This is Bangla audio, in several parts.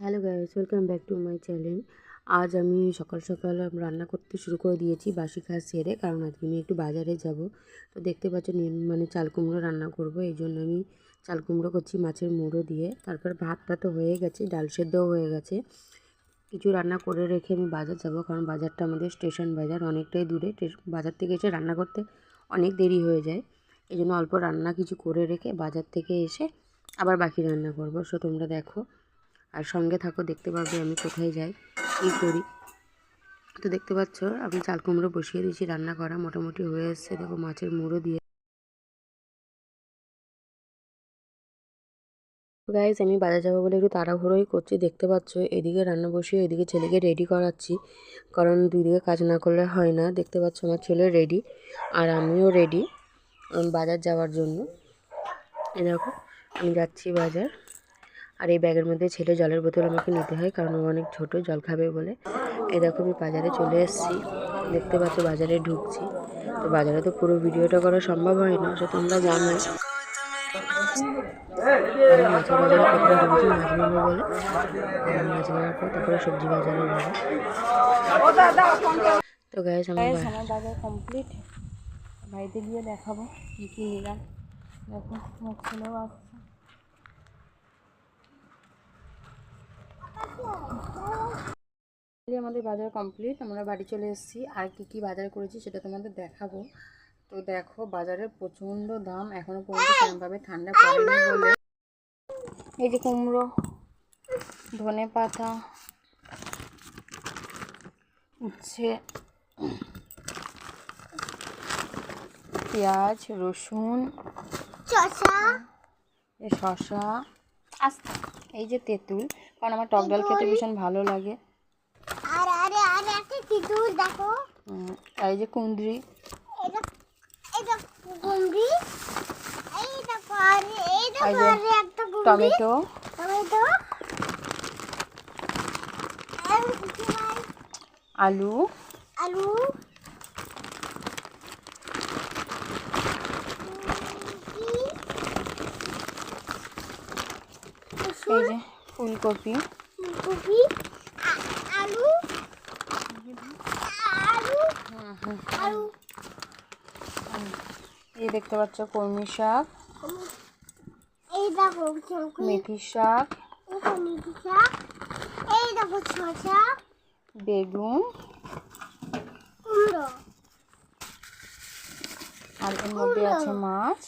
Hello guys welcome back to my channel আজ আমি সকাল সকাল রান্না করতে শুরু করে দিয়েছি বাসি খাস সেরে, কারণ আজকে আমি একটু বাজারে যাব। তো দেখতে পাচ্ছ মানে চাল কুমড়ো রান্না করব, এই জন্য আমি চাল কুমড়ো করছি মাছের মুড়ো দিয়ে। তারপর ভাতটা তো হয়ে গেছে, ডাল সেদ্ধও হয়ে গেছে। কিছু রান্না করে রেখে আমি বাজার যাব, কারণ বাজারটা আমাদের স্টেশন বাজার, অনেকটাই দূরে। বাজার থেকে এসে রান্না করতে অনেক দেরি হয়ে যায়। এই জন্য অল্প রান্না কিছু করে রেখে বাজার থেকে এসে আবার বাকি রান্না করব। সো তোমরা দেখো আর সঙ্গে থাকো, দেখতে পাবে আমি কোথায় যাই, কী করি। তো দেখতে পাচ্ছ, আমি চাল কুমড়ো বসিয়ে দিয়েছি, রান্না করা মোটামুটি হয়ে এসছে। দেখো মাছের মুড়ো দিয়ে। গাইজ আমি বাজার যাব বলে একটু তাড়াহুড়োই করছি। দেখতে পাচ্ছ, এদিকে রান্না বসিয়ে এদিকে ছেলেকে রেডি করাচ্ছি। কারণ দুদিকে কাজ না করলে হয় না। দেখতে পাচ্ছ, আমার ছেলে রেডি আর আমিও রেডি বাজার যাওয়ার জন্য। এ দেখো, আমি যাচ্ছি বাজার। আর এই ব্যাগের মধ্যে ছেলে জলের বোতল আমাকে নিতে হয় কারণ ও অনেক ছোট জল খাবে বলে। এই দেখো আমি বাজারে চলে এসেছি। দেখতে পাচ্ছ বাজারে ঢুকছি। তো বাজারে তো পুরো ভিডিওটা করা সম্ভব হয় না সে তোমরা জানো মাছের বাজারে প্রথমে ঢুকছি মাছ নেব বলে। মাছ নেওয়ার পর তারপরে সবজি বাজারে যাব। তো আমি আমার বাজার কমপ্লিট বাড়িতে গিয়ে দেখাবো কী কী নিলাম। দেখো আমার ছেলেও আসছে এই আমাদের বাজার কমপ্লিট আমরা বাড়ি চলে এসেছি। আর কি কি বাজার করেছি সেটা তোমাদের দেখাবো। তো দেখো বাজারে প্রচণ্ড দাম এখনও পর্যন্ত সেরকমভাবে ঠান্ডা পড়েনি বলে। এই যে কুমড়ো ধনে পাতা উচ্ছে পেঁয়াজ রসুন এই শসা আস্তে। এই যে তেঁতুল। কারণ আমার টক ডাল খেতে ভীষণ ভালো লাগে। আরে একটা তিতুল দেখো। এই যে কুঁদরি এটা এটা এই দেখো আরে এই দেখো একটা টমেটো। টমেটো। আলু। আলু। এই যে ফুলকপি। ফুলকপি আ- আলু আলু আলু এই দেখতে পাচ্ছ কলমি শাক এই দেখো মেথি শাক শাক এই দেখো শসা বেগুন কুমড়ো। আর এর মধ্যে আছে মাছ।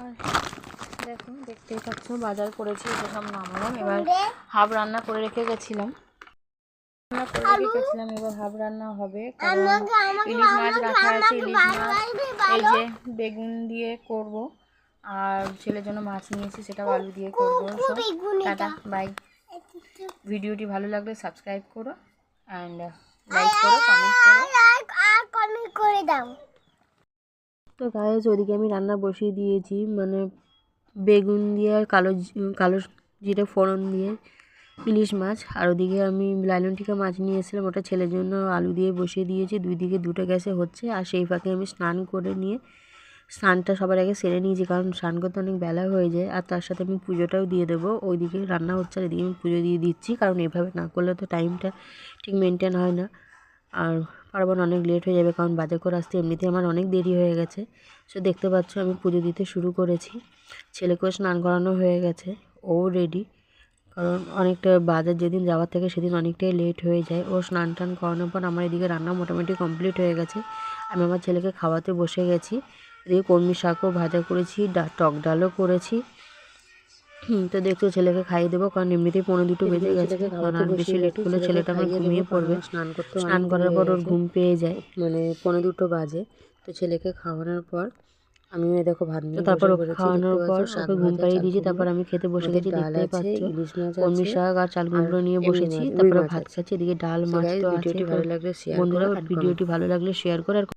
আর দেখো দেখতেই পাচ্ছ বাজার করেছি সব নামালাম এবার হাফ রান্না করে রেখে গেছিলাম। রান্না করে এবার হাফ রান্না হবে কারণ ইলিশ মাছ রাখা আছে ইলিশ মাছ এই যে বেগুন দিয়ে করব আর ছেলের জন্য মাছ নিয়েছি সেটাও আলু দিয়ে করব। টাটা বাই ভিডিওটি ভালো লাগলে সাবস্ক্রাইব করো অ্যান্ড লাইক করো কমেন্ট করো। আর আর কমেন্ট করে দাও। তো গায়েস ওদিকে আমি রান্না বসিয়ে দিয়েছি মানে বেগুন দিয়ে আর কালো কালো জিরে ফোড়ন দিয়ে ইলিশ মাছ। আর ওদিকে আমি লাইলন টিকা মাছ নিয়ে এসেছিলাম, ওটা ছেলের জন্য আলু দিয়ে বসিয়ে দিয়েছি। দুই দিকে দুটো গ্যাসে হচ্ছে, আর সেই ফাঁকে আমি স্নান করে নিয়ে স্নানটা সবার আগে সেরে নিয়েছি, কারণ স্নান করতে অনেক বেলা হয়ে যায়। আর তার সাথে আমি পুজোটাও দিয়ে দেবো। ওইদিকে রান্না হচ্ছে আর এদিকে আমি পুজো দিয়ে দিচ্ছি, কারণ এভাবে না করলে তো টাইমটা ঠিক মেনটেন হয় না। আর পার্বণ অনেক লেট হয়ে যাবে, কারণ বাজার করে আসতে এমনিতে আমার অনেক দেরি হয়ে গেছে। সো দেখতে পাচ্ছ আমি পুজো দিতে শুরু করেছি। ছেলেকেও স্নান করানো হয়ে গেছে, ও রেডি কারণ অনেকটা বাজার যেদিন যাওয়ার থেকে সেদিন অনেকটাই লেট হয়ে যায়। ও স্নান টান করানোর পর আমার এদিকে রান্না মোটামুটি কমপ্লিট হয়ে গেছে। আমি আমার ছেলেকে খাওয়াতে বসে গেছি। এদিকে কলমি শাকও ভাজা করেছি টক ডালও করেছি। তো দেখছ ছেলেকে খাইয়ে দেবো কারণ এমনিতেই পনেরো দুটো বেজে গেছে। কারণ আর বেশি লেট করলে ছেলেটা আমার ঘুমিয়ে পড়বে। স্নান করতে স্নান করার পর ওর ঘুম পেয়ে যায়। মানে পনেরো দুটো বাজে তো ছেলেকে খাওয়ানোর পর আমি দেখো ভাত নিয়ে তারপর ওকে খাওয়ানোর পর ওকে ঘুম পাড়িয়ে দিয়েছি তারপর আমি খেতে বসে গেছি দেখতেই পাচ্ছ। কলমি শাক আর চাল কুমড়ো নিয়ে বসেছি তারপরে ভাত খাচ্ছি এদিকে ডাল মাছ তো ভিডিওটি ভালো লাগলে শেয়ার বন্ধুরা ভিডিওটি ভালো লাগলে শেয়ার করে আর